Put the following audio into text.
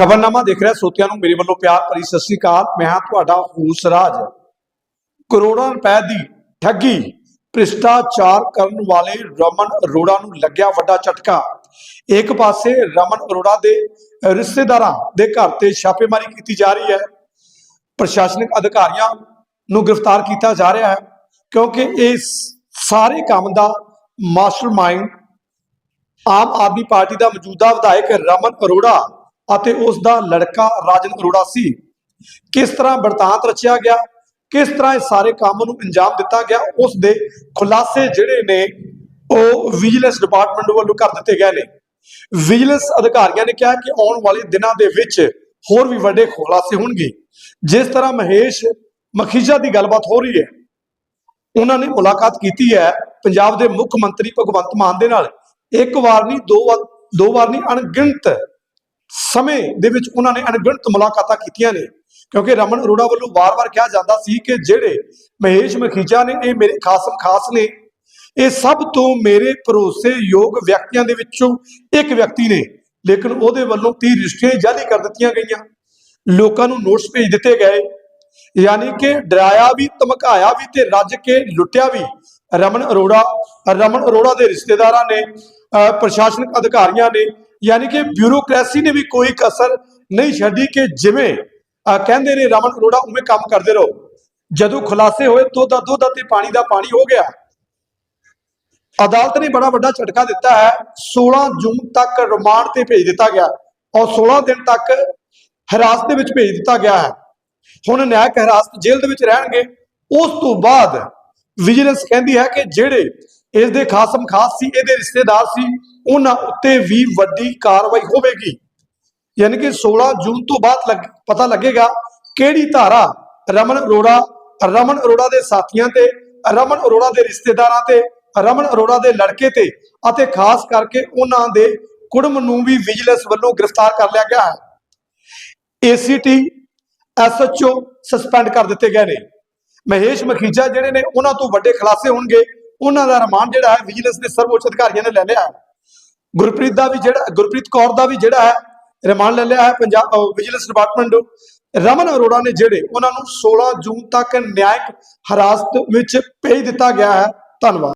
ਖਬਰਨਾਮਾ ਦੇਖ ਰਿਹਾ, ਸੋਤਿਆਂ ਨੂੰ ਮੇਰੇ ਵੱਲੋਂ ਪਿਆਰ ਭਰੀ ਸਤਿ ਸ੍ਰੀ ਅਕਾਲ। ਮੈਂ ਹਾਂ ਤੁਹਾਡਾ ਹੂਸਰਾਜ ਕਰੋੜਾਂ ਰੁਪਏ ਦੀ ਠੱਗੀ, ਭ੍ਰਿਸ਼ਟਾਚਾਰ ਕਰਨ ਵਾਲੇ ਰਮਨ ਅਰੋੜਾ ਨੂੰ ਲੱਗਿਆ ਵੱਡਾ ਝਟਕਾ। ਇੱਕ ਪਾਸੇ ਰਮਨ ਅਰੋੜਾ ਦੇ ਰਿਸ਼ਤੇਦਾਰਾਂ ਦੇ ਘਰ ਤੇ ਛਾਪੇਮਾਰੀ ਕੀਤੀ ਜਾ ਰਹੀ ਹੈ। ਪ੍ਰਸ਼ਾਸਨਿਕ ਅਧਿਕਾਰੀਆਂ ਨੂੰ ਗ੍ਰਿਫਤਾਰ ਕੀਤਾ ਜਾ ਰਿਹਾ ਹੈ, ਕਿਉਂਕਿ ਇਸ ਸਾਰੇ ਕੰਮ ਦਾ ਮਾਸਟਰਮਾਈਂਡ ਆਮ ਆਦਮੀ ਪਾਰਟੀ ਦਾ ਮੌਜੂਦਾ ਵਿਧਾਇਕ ਰਮਨ ਅਰੋੜਾ ਅਤੇ ਉਸ ਦਾ ਲੜਕਾ ਰਾਜਨ ਅਰੋੜਾ ਸੀ। ਕਿਸ ਤਰ੍ਹਾਂ ਵਰਤਾਂਤ ਰਚਿਆ ਗਿਆ, ਕਿਸ ਤਰ੍ਹਾਂ ਇਹ ਸਾਰੇ ਕੰਮ ਨੂੰ ਅੰਜਾਮ ਦਿੱਤਾ ਗਿਆ, ਉਸ ਦੇ ਖੁਲਾਸੇ ਜਿਹੜੇ ਨੇ, ਉਹ ਵਿਜੀਲੈਂਸ ਡਿਪਾਰਟਮੈਂਟ ਵੱਲੋਂ ਕਰ ਦਿੱਤੇ ਗਏ ਨੇ। ਵਿਜੀਲੈਂਸ ਅਧਿਕਾਰੀਆਂ ਨੇ ਕਿਹਾ ਕਿ ਆਉਣ ਵਾਲੇ ਦਿਨਾਂ ਦੇ ਵਿੱਚ ਹੋਰ ਵੀ ਵੱਡੇ ਖੁਲਾਸੇ ਹੋਣਗੇ। ਜਿਸ ਤਰ੍ਹਾਂ ਮਹੇਸ਼ ਮਖੀਜਾ ਦੀ ਗੱਲਬਾਤ ਹੋ ਰਹੀ ਹੈ, ਉਹਨਾਂ ਨੇ ਮੁਲਾਕਾਤ ਕੀਤੀ ਹੈ ਪੰਜਾਬ ਦੇ ਮੁੱਖ ਮੰਤਰੀ ਭਗਵੰਤ ਮਾਨ ਦੇ ਨਾਲ। ਇੱਕ ਵਾਰ ਨਹੀਂ, ਦੋ ਵਾਰ ਦੋ ਵਾਰ ਨਹੀਂ, ਅਣਗਿਣਤ ਸਮੇਂ ਦੇ ਵਿੱਚ ਉਹਨਾਂ ਨੇ ਅਣਗਿਣਤ ਮੁਲਾਕਾਤਾਂ ਕੀਤੀਆਂ ਨੇ। ਕਿਉਂਕਿ ਰਮਨ ਅਰੋੜਾ ਵੱਲੋਂ ਵਾਰ-ਵਾਰ ਕਿਹਾ ਜਾਂਦਾ ਸੀ ਕਿ ਜਿਹੜੇ ਮਹੇਸ਼ ਮਖੀਜਾ ਨੇ, ਇਹ ਮੇਰੇ ਖਾਸਮ ਖਾਸ ਨੇ। ਇਹ ਸਭ ਤੋਂ ਮੇਰੇ ਭਰੋਸੇਯੋਗ ਵਿਅਕਤੀਆਂ ਦੇ ਵਿੱਚੋਂ ਇੱਕ ਵਿਅਕਤੀ ਨੇ। ਲੇਕਿਨ ਉਹਦੇ ਵੱਲੋਂ 30 ਰਿਸ਼ਤੀਆਂ ਜਾਰੀ ਕਰ ਦਿੱਤੀਆਂ ਗਈਆਂ। ਲੋਕਾਂ ਨੂੰ ਨੋਟਿਸ ਭੇਜ ਦਿੱਤੇ ਗਏ। ਯਾਨੀ ਕਿ ਡਰਾਇਆ ਵੀ, ਧਮਕਾਇਆ ਵੀ ਤੇ ਰੱਜ ਕੇ ਲੁੱਟਿਆ ਵੀ ਰਮਨ ਅਰੋੜਾ। ਰਮਨ ਅਰੋੜਾ ਦੇ ਰਿਸ਼ਤੇਦਾਰਾਂ ਨੇ, ਅਹ ਪ੍ਰਸ਼ਾਸਨਿਕ ਅਧਿਕਾਰੀਆਂ ਨੇ ਯਾਨੀ ਕਿ ਬਿਊਰੋਕ੍ਰੇਸੀ ਨੇ ਵੀ ਕੋਈ ਕਸਰ ਨਹੀਂ ਛੱਡੀ ਕਿ ਜਿਵੇਂ ਕਹਿੰਦੇ ਨੇ ਰਮਨ ਅਰੋੜਾ ਉਵੇਂ ਕੰਮ ਕਰਦੇ ਰਹੋ। ਜਦੋਂ ਖੁਲਾਸੇ ਹੋਏ ਦੁੱਧ ਦਾ ਦੁੱਧ ਅਤੇ ਪਾਣੀ ਦਾ ਪਾਣੀ ਹੋ ਗਿਆ। ਅਦਾਲਤ ਨੇ ਬੜਾ ਵੱਡਾ ਝਟਕਾ ਦਿੱਤਾ ਹੈ। 16 ਜੂਨ ਤੱਕ ਰਿਮਾਂਡ ਤੇ ਭੇਜ ਦਿੱਤਾ ਗਿਆ। ਔਰ 16 ਦਿਨ ਤੱਕ ਹਿਰਾਸਤ ਦੇ ਵਿੱਚ ਭੇਜ ਦਿੱਤਾ ਗਿਆ ਹੈ। ਹੁਣ ਨਿਆਇਕ ਹਿਰਾਸਤ ਜੇਲ੍ਹ ਦੇ ਵਿੱਚ ਰਹਿਣਗੇ। ਉਸ ਤੋਂ ਬਾਅਦ ਵਿਜੀਲੈਂਸ ਕਹਿੰਦੀ ਹੈ ਕਿ ਜਿਹੜੇ ਇਸ ਦੇ ਖਾਸਮ ਖਾਸ ਸੀ, ਇਹਦੇ ਰਿਸ਼ਤੇਦਾਰ ਸੀ, ਉਹਨਾਂ ਉੱਤੇ ਵੀ ਵੱਡੀ ਕਾਰਵਾਈ ਹੋਵੇਗੀ। ਯਾਨੀ ਕਿ 16 ਜੂਨ ਤੋਂ ਬਾਅਦ ਲੱਗ- ਪਤਾ ਲੱਗੇਗਾ ਕਿਹੜੀ ਧਾਰਾ ਰਮਨ ਅਰੋੜਾ ਰਮਨ ਅਰੋੜਾ ਦੇ ਸਾਥੀਆਂ ਤੇ, ਰਮਨ ਅਰੋੜਾ ਦੇ ਰਿਸ਼ਤੇਦਾਰਾਂ ਤੇ, ਰਮਨ ਅਰੋੜਾ ਦੇ ਲੜਕੇ ਤੇ ਅਤੇ ਖਾਸ ਕਰਕੇ ਉਹਨਾਂ ਦੇ ਕੁੜਮ ਨੂੰ ਵੀ ਵਿਜੀਲੈਂਸ ਵੱਲੋਂ ਗ੍ਰਿਫਤਾਰ ਕਰ ਲਿਆ ਗਿਆ ਹੈ। ਏਸੀਟੀ ਐਸਐਚਓ ਸਸਪੈਂਡ ਕਰ ਦਿੱਤੇ ਗਏ ਨੇ। ਮਹੇਸ਼ ਮਖੀਜਾ ਜਿਹੜੇ ਨੇ, ਉਹਨਾਂ ਤੋਂ ਵੱਡੇ ਖੁਲਾਸੇ ਹੋਣਗੇ। ਉਹਨਾਂ ਦਾ ਰਿਮਾਂਡ ਜਿਹੜਾ ਹੈ ਵਿਜੀਲੈਂਸ ਦੇ ਸਰਵਉੱਚ ਅਧਿਕਾਰੀਆਂ ਨੇ ਲੈ ਲਿਆ ਹੈ। ਗੁਰਪ੍ਰੀਤ ਦਾ ਵੀ ਜਿਹੜਾ, ਗੁਰਪ੍ਰੀਤ ਕੌਰ ਦਾ ਵੀ ਜਿਹੜਾ ਹੈ, ਰਿਮਾਂਡ ਲੈ ਲਿਆ ਹੈ ਪੰਜਾਬ ਵਿਜੀਲੈਂਸ ਡਿਪਾਰਟਮੈਂਟ ਰਮਨ ਅਰੋੜਾ ਨੇ ਜਿਹੜੇ ਉਹਨਾਂ ਨੂੰ 16 ਜੂਨ ਤੱਕ ਨਿਆਇਕ ਹਿਰਾਸਤ ਵਿੱਚ ਭੇਜ ਦਿੱਤਾ ਗਿਆ ਹੈ। ਧੰਨਵਾਦ।